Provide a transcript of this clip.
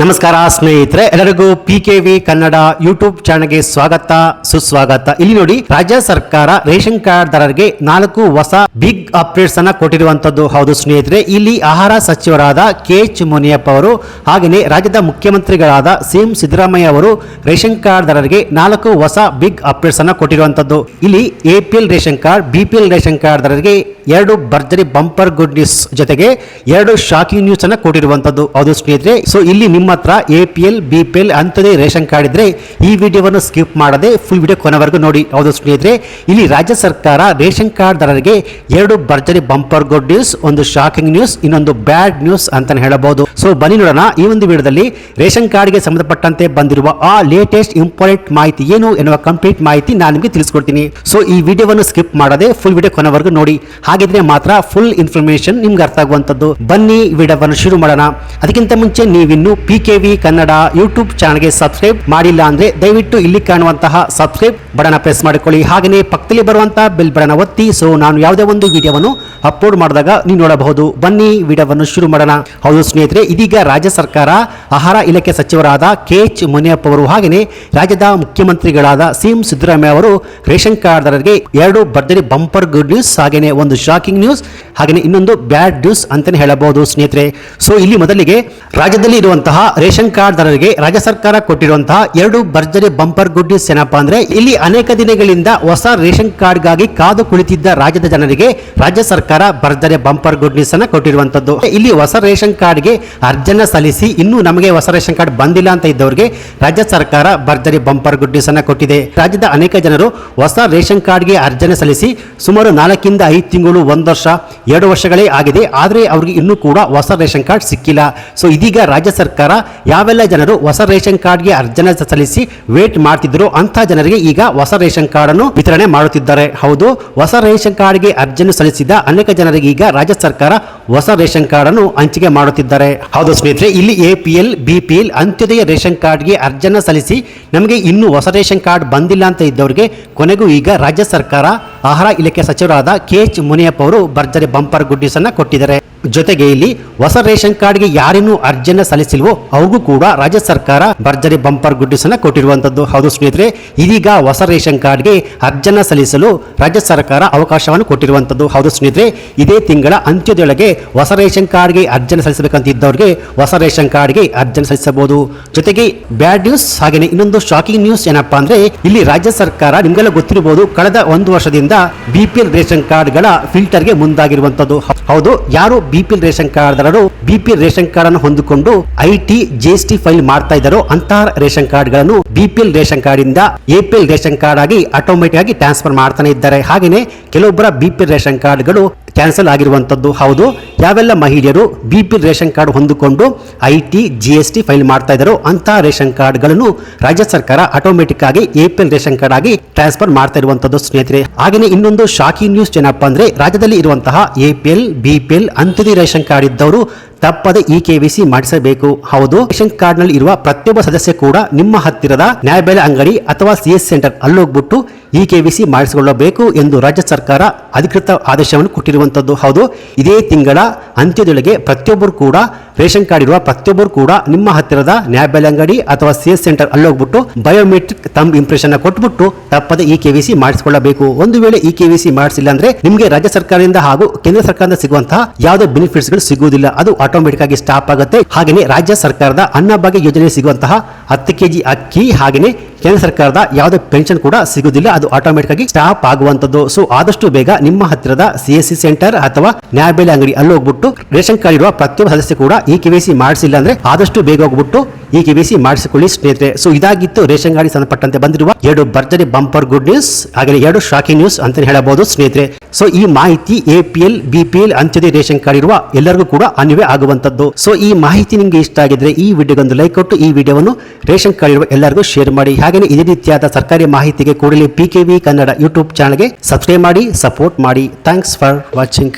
ನಮಸ್ಕಾರ, ಸ್ನೇಹಿತರೆ. ಎಲ್ಲರಿಗೂ P K V Kannada YouTube ಚಾನಲ್ಗೆ ಸ್ವಾಗತ, ಸುಸ್ವಾಗತ. ಇಲ್ಲಿ ನೋಡಿ, ರಾಜ್ಯ ಸರ್ಕಾರ ರೇಷನ್ ಕಾರ್ಡ್ ದಾರರಿಗೆ ನಾಲ್ಕು ಹೊಸ ಬಿಗ್ ಅಪ್ಡೇಟ್ಸ್ ಅನ್ನ ಕೊಟ್ಟಿರುವಂತದ್ದು ಹೌದು, ಸ್ನೇಹಿತರೆ. ಇಲ್ಲಿ ಆಹಾರ ಸಚಿವರಾದ ಕೆ ಎಚ್ ಮುನಿಯಪ್ಪ ಅವರು ಹಾಗೆಯೇ ರಾಜ್ಯದ ಮುಖ್ಯಮಂತ್ರಿಗಳಾದ ಸಿಎಂ ಸಿದ್ದರಾಮಯ್ಯ ಅವರು ರೇಷನ್ ಕಾರ್ಡ್ ದಾರರಿಗೆ ನಾಲ್ಕು ಹೊಸ ಬಿಗ್ ಅಪ್ಡೇಟ್ಸ್ ಅನ್ನ ಕೊಟ್ಟಿರುವಂತದ್ದು ಇಲ್ಲಿ APL ration card BPL ration card ದಾರರಿಗೆ ಎರಡು ಭರ್ಜರಿ ಬಂಪರ್ ಗುಡ್ ನ್ಯೂಸ್ ಜೊತೆಗೆ ಎರಡು ಶಾಕಿಂಗ್ ನ್ಯೂಸ್ ಅನ್ನ ಕೊಟ್ಟಿರುವಂತದ್ದು ಹೌದು, ಸ್ನೇಹಿತರೆ. ಸೊ ಇಲ್ಲಿ ನಿಮ್ಮ ಹತ್ರ A P L B P L ಅಂಥದೇ ration card ಇದ್ರೆ ಈ ವಿಡಿಯೋವನ್ನು ಸ್ಕಿಪ್ ಮಾಡದೆ ಫುಲ್ ವಿಡಿಯೋ ಕೊನೆವರೆಗೂ ನೋಡಿ. ಹೌದು ಸ್ನೇಹಿತರೆ, ಇಲ್ಲಿ ರಾಜ್ಯ ಸರ್ಕಾರ ರೇಷನ್ ಕಾರ್ಡ್ ದಾರರಿಗೆ ಎರಡು ಭರ್ಜರಿ ಬಂಪರ್ ಗುಡ್ ನ್ಯೂಸ್, ಒಂದು ಶಾಕಿಂಗ್ ನ್ಯೂಸ್ ಇನ್ನೊಂದು ಬ್ಯಾಡ್ ನ್ಯೂಸ್ ಅಂತ ಹೇಳಬಹುದು. ಸೊ ಬನ್ನಿ ನೋಡೋಣ. ಈ ಒಂದು ವಿಡಿಯೋದಲ್ಲಿ ರೇಷನ್ ಕಾರ್ಡ್ಗೆ ಸಂಬಂಧಪಟ್ಟಂತೆ ಬಂದಿರುವ ಆ ಲೇಟೆಸ್ಟ್ ಇಂಪಾರ್ಟೆಂಟ್ ಮಾಹಿತಿ ಏನು ಎನ್ನುವ ಕಂಪ್ಲೀಟ್ ಮಾಹಿತಿ ನಾನು ನಿಮಗೆ ತಿಳಿಸ್ಕೊಡ್ತೀನಿ. ಸೊ ಈ ವಿಡಿಯೋವನ್ನು ಸ್ಕಿಪ್ ಮಾಡದೆ ಫುಲ್ ವಿಡಿಯೋ ಕೊನೆವರೆಗೂ ನೋಡಿ. ಹಾಗಿದ್ರೆ ಮಾತ್ರ ಫುಲ್ ಇನ್ಫಾರ್ಮೇಶನ್ ನಿಮ್ಗೆ ಅರ್ಥ ಆಗುವಂತದ್ದು ಬನ್ನಿ ವಿಡಿಯೋವನ್ನು ಶುರು ಮಾಡೋಣ. ಅದಕ್ಕಿಂತ ಮುಂಚೆ ನೀವಿನ್ನು P K V Kannada YouTube ಚಾನಲ್ಗೆ ಸಬ್ಸ್ಕ್ರೈಬ್ ಮಾಡಿಲ್ಲ ಅಂದ್ರೆ ದಯವಿಟ್ಟು ಇಲ್ಲಿ ಕಾಣುವಂತಹ ಸಬ್ಸ್ಕ್ರೈಬ್ ಬಟನ್ ಪ್ರೆಸ್ ಮಾಡಿಕೊಳ್ಳಿ. ಹಾಗೆಯೇ ಪಕ್ಕದಲ್ಲಿ ಬರುವಂತಹ ಬೆಲ್ ಬಟನ್ ಒತ್ತಿ. ಸೊ ನಾನು ಯಾವುದೇ ಒಂದು ವಿಡಿಯೋವನ್ನು ಅಪ್ಲೋಡ್ ಮಾಡಿದಾಗ ನೀವು ನೋಡಬಹುದು. ಬನ್ನಿ, ವಿಡಿಯೋವನ್ನು ಶುರು ಮಾಡೋಣ. ಹೌದು ಸ್ನೇಹಿತರೆ, ಇದೀಗ ರಾಜ್ಯ ಸರ್ಕಾರ ಆಹಾರ ಇಲಾಖೆ ಸಚಿವರಾದ ಕೆ ಎಚ್ ಮುನಿಯಪ್ಪ ಅವರು ಹಾಗೆಯೇ ರಾಜ್ಯದ ಮುಖ್ಯಮಂತ್ರಿಗಳಾದ ಸಿಎಂ ಸಿದ್ದರಾಮಯ್ಯ ಅವರು ರೇಷನ್ ಕಾರ್ಡ್ದಾರರಿಗೆ ಎರಡು ಬರ್ದರಿ ಬಂಪರ್ ಗುಡ್ ನ್ಯೂಸ್ ಹಾಗೆಯೇ ಒಂದು ಶಾಕಿಂಗ್ ನ್ಯೂಸ್ ಹಾಗೆಯೇ ಇನ್ನೊಂದು ಬ್ಯಾಡ್ ನ್ಯೂಸ್ ಅಂತಾನೆ ಹೇಳಬಹುದು ಸ್ನೇಹಿತರೆ. ಸೊ ಇಲ್ಲಿ ಮೊದಲಿಗೆ ರಾಜ್ಯದಲ್ಲಿ ಇರುವಂತಹ ರೇಷನ್ ಕಾರ್ಡ್ದಾರರಿಗೆ ರಾಜ್ಯ ಸರ್ಕಾರ ಕೊಟ್ಟಿರುವಂತಹ ಎರಡು ಭರ್ಜರಿ ಬಂಪರ್ ಗುಡ್ ನ್ಯೂಸ್ ಏನಪ್ಪಾ ಅಂದ್ರೆ ಇಲ್ಲಿ ಅನೇಕ ದಿನಗಳಿಂದ ಹೊಸ ರೇಷನ್ ಕಾರ್ಡ್ಗಾಗಿ ಕಾದು ಕುಳಿತಿದ್ದ ರಾಜ್ಯದ ಜನರಿಗೆ ರಾಜ್ಯ ಸರ್ಕಾರ ಭರ್ಜರಿ ಬಂಪರ್ ಗುಡ್ ನ್ಯೂಸ್ ಅನ್ನ ಕೊಟ್ಟಿರುವಂತದ್ದು. ಇಲ್ಲಿ ಹೊಸ ರೇಷನ್ ಕಾರ್ಡ್ಗೆ ಅರ್ಜನ ಸಲ್ಲಿಸಿ ಇನ್ನೂ ನಮಗೆ ಹೊಸ ರೇಷನ್ ಕಾರ್ಡ್ ಬಂದಿಲ್ಲ ಅಂತ ಇದ್ದವರಿಗೆ ರಾಜ್ಯ ಸರ್ಕಾರ ಭರ್ಜರಿ ಬಂಪರ್ ಗುಡ್ ನ್ಯೂಸ್ ಅನ್ನ ಕೊಟ್ಟಿದೆ. ರಾಜ್ಯದ ಅನೇಕ ಜನರು ಹೊಸ ರೇಷನ್ ಕಾರ್ಡ್ಗೆ ಅರ್ಜನೆ ಸಲ್ಲಿಸಿ ಸುಮಾರು ನಾಲ್ಕಿಂದ ಐದು ತಿಂಗಳು, ಒಂದು ವರ್ಷ, ಎರಡು ವರ್ಷಗಳೇ ಆಗಿದೆ. ಆದರೆ ಅವರಿಗೆ ಇನ್ನೂ ಕೂಡ ಹೊಸ ರೇಷನ್ ಕಾರ್ಡ್ ಸಿಕ್ಕಿಲ್ಲ. ಸೊ ಇದೀಗ ರಾಜ್ಯ ಸರ್ಕಾರ ಯಾವೆಲ್ಲ ಜನರು ಹೊಸ ರೇಷನ್ ಕಾರ್ಡ್ಗೆ ಅರ್ಜನೆ ಸಲ್ಲಿಸಿ ವೇಟ್ ಮಾಡ್ತಿದ್ರು ಅಂತ ಜನರಿಗೆ ಈಗ ಹೊಸ ರೇಷನ್ ಕಾರ್ಡ್ ಅನ್ನು ವಿತರಣೆ ಮಾಡುತ್ತಿದ್ದಾರೆ. ಹೌದು, ಹೊಸ ರೇಷನ್ ಕಾರ್ಡ್ಗೆ ಅರ್ಜಿಯನ್ನು ಸಲ್ಲಿಸಿದ ಅನೇಕ ಜನರಿಗೆ ಈಗ ರಾಜ್ಯ ಸರ್ಕಾರ ಹೊಸ ರೇಷನ್ ಕಾರ್ಡ್ ಅನ್ನು ಹಂಚಿಕೆ ಮಾಡುತ್ತಿದ್ದಾರೆ. ಹೌದು ಸ್ನೇಹಿತರೆ, ಇಲ್ಲಿ A P L, B P L Antyodaya ration ಕಾರ್ಡ್ಗೆ ಅರ್ಜನ ಸಲ್ಲಿಸಿ ನಮಗೆ ಇನ್ನೂ ಹೊಸ ರೇಷನ್ ಕಾರ್ಡ್ ಬಂದಿಲ್ಲ ಅಂತ ಇದ್ದವರಿಗೆ ಕೊನೆಗೂ ಈಗ ರಾಜ್ಯ ಸರ್ಕಾರ ಆಹಾರ ಇಲಾಖೆ ಸಚಿವರಾದ ಕೆ ಎಚ್ ಮುನಿಯಪ್ಪ ಅವರು ಭರ್ಜರಿ ಬಂಪರ್ ಗುಡ್ಡಿಸನ್ನು ಕೊಟ್ಟಿದ್ದಾರೆ. ಜೊತೆಗೆ ಇಲ್ಲಿ ಹೊಸ ರೇಷನ್ ಕಾರ್ಡ್ಗೆ ಯಾರೇನು ಅರ್ಜಿಯನ್ನು ಸಲ್ಲಿಸಿಲ್ವೋ ಅವ್ರಿಗೂ ಕೂಡ ರಾಜ್ಯ ಸರ್ಕಾರ ಭರ್ಜರಿ ಬಂಪರ್ ಗುಡ್ಡಿಸನ್ನು ಕೊಟ್ಟಿರುವಂಥದ್ದು ಹೌದು ಸ್ನೇಹಿತರೆ, ಇದೀಗ ಹೊಸ ರೇಷನ್ ಕಾರ್ಡ್ಗೆ ಅರ್ಜನ ಸಲ್ಲಿಸಲು ರಾಜ್ಯ ಸರ್ಕಾರ ಅವಕಾಶವನ್ನು ಕೊಟ್ಟಿರುವಂತದ್ದು. ಹೌದು ಸ್ನೇಹಿತರೆ, ಇದೇ ತಿಂಗಳ ಅಂತ್ಯದೊಳಗೆ ಹೊಸ ರೇಷನ್ ಕಾರ್ಡ್ಗೆ ಅರ್ಜಿಯನ್ನು ಸಲ್ಲಿಸಬೇಕಂತ ಇದ್ದವ್ರಿಗೆ ಹೊಸ ರೇಷನ್ ಕಾರ್ಡ್ಗೆ ಅರ್ಜಿಯನ್ನು ಸಲ್ಲಿಸಬಹುದು. ಜೊತೆಗೆ ಬ್ಯಾಡ್ ನ್ಯೂಸ್ ಹಾಗೆಯೇ ಇನ್ನೊಂದು ಶಾಕಿಂಗ್ ನ್ಯೂಸ್ ಏನಪ್ಪಾ ಅಂದ್ರೆ, ಇಲ್ಲಿ ರಾಜ್ಯ ಸರ್ಕಾರ ನಿಮ್ಗೆಲ್ಲ ಗೊತ್ತಿರಬಹುದು ಕಳೆದ ಒಂದು ವರ್ಷದಿಂದ ಬಿಪಿಎಲ್ ರೇಷನ್ ಕಾರ್ಡ್ಗಳ ಫಿಲ್ಟರ್ಗೆ ಮುಂದಾಗಿರುವಂತದ್ದು. ಹೌದು, ಯಾರು ಬಿಪಿಎಲ್ ರೇಷನ್ ಕಾರ್ಡ್ದಾರರು ಬಿಪಿಎಲ್ ರೇಷನ್ ಕಾರ್ಡ್ ಅನ್ನು ಹೊಂದಿಕೊಂಡು ಐಟಿ, ಜಿಎಸ್ಟಿ ಫೈಲ್ ಮಾಡ್ತಾ ಇದ್ದಾರೋ ಅಂತಹ ರೇಷನ್ ಕಾರ್ಡ್ಗಳನ್ನು ಬಿಪಿಎಲ್ ರೇಷನ್ ಕಾರ್ಡ್ ಇಂದ ಎಪಿಎಲ್ ರೇಷನ್ ಕಾರ್ಡ್ ಆಗಿ ಆಟೋಮೆಟಿಕ್ ಆಗಿ ಟ್ರಾನ್ಸ್ಫರ್ ಮಾಡ್ತಾನೆ ಇದ್ದಾರೆ. ಹಾಗೆಯೇ ಕೆಲವೊಬ್ಬರ ಬಿಪಿಎಲ್ ರೇಷನ್ ಕಾರ್ಡ್ಗಳು ಕ್ಯಾನ್ಸಲ್ ಆಗಿರುವಂಥದ್ದು ಹೌದು. ಯಾವೆಲ್ಲ ಮಹಿಳೆಯರು ಬಿ ಪಿ ರೇಷನ್ ಕಾರ್ಡ್ ಹೊಂದಿಕೊಂಡು I T, G S T file ಮಾಡ್ತಾ ಇದ್ದಾರೋ ಅಂತಹ ರೇಷನ್ ಕಾರ್ಡ್ಗಳನ್ನು ರಾಜ್ಯ ಸರ್ಕಾರ ಆಟೋಮೆಟಿಕ್ ಆಗಿ A P L ration card ಆಗಿ ಟ್ರಾನ್ಸ್ಫರ್ ಮಾಡ್ತಾ ಇರುವಂಥದ್ದು ಸ್ನೇಹಿತರೆ. ಹಾಗೆಯೇ ಇನ್ನೊಂದು ಶಾಕಿ ನ್ಯೂಸ್ ಏನಪ್ಪ ಅಂದರೆ ರಾಜ್ಯದಲ್ಲಿ ಇರುವಂತಹ A P L, B P L ration card ಇದ್ದವರು ತಪ್ಪದೆ ಇ ಕೆ ವಿಸಿ ಮಾಡಿಸಬೇಕು. ಹೌದು, ರೇಷನ್ ಕಾರ್ಡ್ನಲ್ಲಿ ಇರುವ ಪ್ರತಿಯೊಬ್ಬ ಸದಸ್ಯ ಕೂಡ ನಿಮ್ಮ ಹತ್ತಿರದ ನ್ಯಾಯಬೆಲೆ ಅಂಗಡಿ ಅಥವಾ ಸಿ ಎಸ್ ಸೆಂಟರ್ ಅಲ್ಲೋಗ್ಬಿಟ್ಟು ಇ ಕೆ ವಿಸಿ ಮಾಡಿಸಿಕೊಳ್ಳಬೇಕು ಎಂದು ರಾಜ್ಯ ಸರ್ಕಾರ ಅಧಿಕೃತ ಆದೇಶವನ್ನು ಕೊಟ್ಟಿರುವಂತದ್ದು ಹೌದು, ಇದೇ ತಿಂಗಳ ಅಂತ್ಯದೊಳಗೆ ಪ್ರತಿಯೊಬ್ಬರು ಕೂಡ ರೇಷನ್ ಕಾರ್ಡ್ ಇರುವ ಪ್ರತಿಯೊಬ್ಬರು ಕೂಡ ನಿಮ್ಮ ಹತ್ತಿರದ ನ್ಯಾಯಬೆಲೆ ಅಂಗಡಿ ಅಥವಾ ಸಿ ಎಸ್ ಸೆಂಟರ್ ಅಲ್ಲೋಗ್ಬಿಟ್ಟು ಬಯೋಮೆಟ್ರಿಕ್ ತಮ್ಮ ಇಂಪ್ರೆಷನ್ ಕೊಟ್ಬಿಟ್ಟು ತಪ್ಪದೆ ಇ ಕೆ ವಿ ಸಿ ಮಾಡಿಸಿಕೊಳ್ಳಬೇಕು. ಒಂದು ವೇಳೆ ಇ ಕೆ ವಿ ಸಿ ಮಾಡಿಸಿಲ್ಲ ಅಂದ್ರೆ ನಿಮಗೆ ರಾಜ್ಯ ಸರ್ಕಾರದಿಂದ ಹಾಗೂ ಕೇಂದ್ರ ಸರ್ಕಾರದಿಂದ ಸಿಗುವಂತಹ ಯಾವುದೇ ಬೆನಿಫಿಟ್ಸ್ಗಳು ಸಿಗುವುದಿಲ್ಲ. ಅದು ಆಟೋಮೆಟಿಕ್ ಆಗಿ ಸ್ಟಾಪ್ ಆಗುತ್ತೆ. ಹಾಗೆಯೇ ರಾಜ್ಯ ಸರ್ಕಾರದ ಅನ್ನಭಾಗ್ಯ ಯೋಜನೆ ಸಿಗುವಂತಹ ಹತ್ತು ಕೆಜಿ ಅಕ್ಕಿ ಹಾಗೆಯೇ ಕೇಂದ್ರ ಸರ್ಕಾರದ ಯಾವುದೇ ಪೆನ್ಷನ್ ಕೂಡ ಸಿಗುವುದಿಲ್ಲ. ಅದು ಆಟೋಮೆಟಿಕ್ ಆಗಿ ಸ್ಟಾಪ್ ಆಗುವಂತದ್ದು ಸೊ ಆದಷ್ಟು ಬೇಗ ನಿಮ್ಮ ಹತ್ತಿರದ ಸಿ ಎಸ್ ಸಿ ಸೆಂಟರ್ ಅಥವಾ ನ್ಯಾಯಬೆಲೆ ಅಂಗಡಿ ಅಲ್ಲಿ ಹೋಗ್ಬಿಟ್ಟು ರೇಷನ್ ಕಾರ್ಡ್ ಇರುವ ಪ್ರತಿಯೊಬ್ಬ ಸದಸ್ಯ ಕೂಡ ಈ ಕೆ ಸಿ ಮಾಡಿಸಿಲ್ಲ ಅಂದ್ರೆ ಆದಷ್ಟು ಬೇಗ ಹೋಗ್ಬಿಟ್ಟು ಈ ಕೆ ಸಿ ಮಾಡಿಸಿಕೊಳ್ಳಿ ಸ್ನೇಹಿತರೆ. ಸೊ ಇದಾಗಿತ್ತು ರೇಷನ್ ಕಾರ್ಡ್ ಸಂಬಂಧಪಟ್ಟಂತೆ ಬಂದಿರುವ ಎರಡು ಭರ್ಜರಿ ಬಂಪರ್ ಗುಡ್ ನ್ಯೂಸ್ ಹಾಗೆ ಎರಡು ಶಾಕಿಂಗ್ ನ್ಯೂಸ್ ಅಂತ ಹೇಳಬಹುದು ಸ್ನೇಹಿತರೆ. ಸೊ ಈ ಮಾಹಿತಿ A P L B P L Antyodaya ration card ಇರುವ ಎಲ್ಲರಿಗೂ ಕೂಡ ಅನ್ವಯ ಆಗುವಂತದ್ದು ಸೊ ಈ ಮಾಹಿತಿ ನಿಮಗೆ ಇಷ್ಟ ಆಗಿದ್ರೆ ಈ ವಿಡಿಯೋಗೊಂದು ಲೈಕ್ ಕೊಟ್ಟು ಈ ವಿಡಿಯೋವನ್ನು ರೇಷನ್ ಕಾರ್ಡ್ ಇರುವ ಎಲ್ಲರಿಗೂ ಶೇರ್ ಮಾಡಿ. ಹಾಗೆ ಇದೇ ರೀತಿಯಾದ ಸರ್ಕಾರಿ ಮಾಹಿತಿಗೆ ಕೂಡಲೇ P K V Kannada YouTube ಚಾನಲ್ಗೆ ಸಬ್ಸ್ಕ್ರೈಬ್ ಮಾಡಿ ಸಪೋರ್ಟ್ ಮಾಡಿ. Thanks for watching